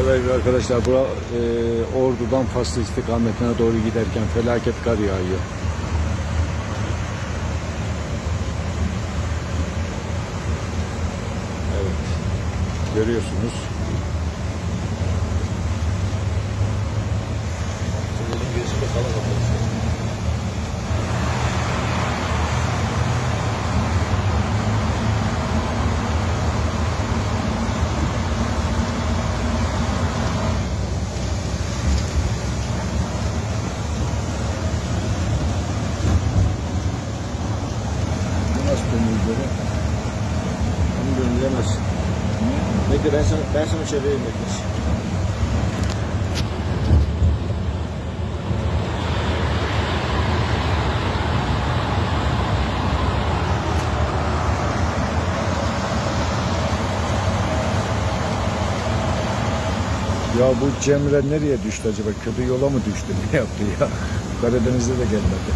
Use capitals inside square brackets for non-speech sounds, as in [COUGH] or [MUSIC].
Evet arkadaşlar bura e, Ordu'dan Faslı istikametine doğru giderken felaket kar yağıyor. Evet. Görüyorsunuz. Böyle? Onu döndüremezsin. Bekle ben sana, ben sana çevireyim bekle. Ya bu Cemre nereye düştü acaba? Kötü yola mı düştü? [LAUGHS] Ne yaptı ya? Karadeniz'de de gelmedi.